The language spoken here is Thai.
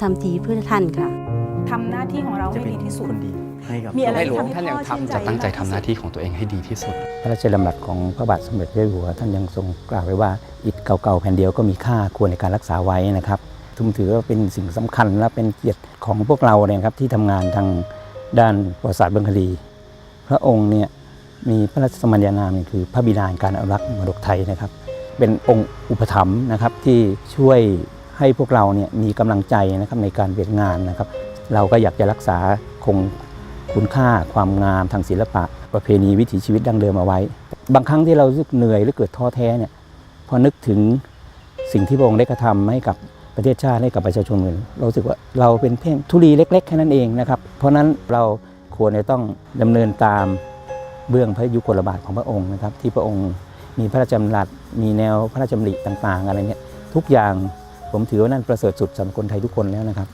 ทำทีเพื่อท่านค่ะ ทำหน้าที่ของเราจะให้เป็นดีที่สุด คนดีให้กับมีอะไรในหลวงที่ท่านยังทำให้พ่อชื่นใจทำจะตั้งใจทำหน้าที่ของตัวเองให้ดีที่สุด พระราชดำรัสของพระบาทสมเด็จพระเจ้าอยู่หัวท่านยังทรงกล่าวไว้ว่าอิฐเก่าๆแผ่นเดียวก็มีค่าควรในการรักษาไว้นะครับทุมถือว่าเป็นสิ่งสำคัญและเป็นเกียรติของพวกเราเนี่ยครับที่ทำงานทางด้านประวัติศาสตร์บังคลี พระองค์เนี่ยมีพระราชสมัญญานามคือพระบิดาแห่งการอนุรักษ์มรดกไทยนะครับ เป็นองค์อุปถัมภ์นะครับที่ช่วย ให้พวกเราเนี่ยมีกำลังใจนะครับในการเวียนงานนะครับ เราก็อยากจะรักษาคงคุณค่าความงามทางศิลปะ ประเพณีวิถีชีวิตดั้งเดิมเอาไว้ บางครั้งที่เรารู้สึกเหนื่อยหรือเกิดท้อแท้เนี่ยพอนึกถึงสิ่งที่พระองค์ได้กระทำให้กับประเทศชาติให้กับประชาชนอื่นเรารู้สึกว่าเราเป็นเพียงธุลีเล็ก ๆ แค่นั้นเองนะครับ เพราะนั้นเราควรจะต้องดำเนินตามเบื้องพระยุคลบาทของพระองค์นะครับ ที่พระองค์มีพระราชดำรัสมีแนวพระราชดำริต่าง ๆ อะไรเนี่ยทุกอย่าง ผมถือว่านั่นประเสริฐสุดสำหรับคนไทยทุกคนแล้วนะครับ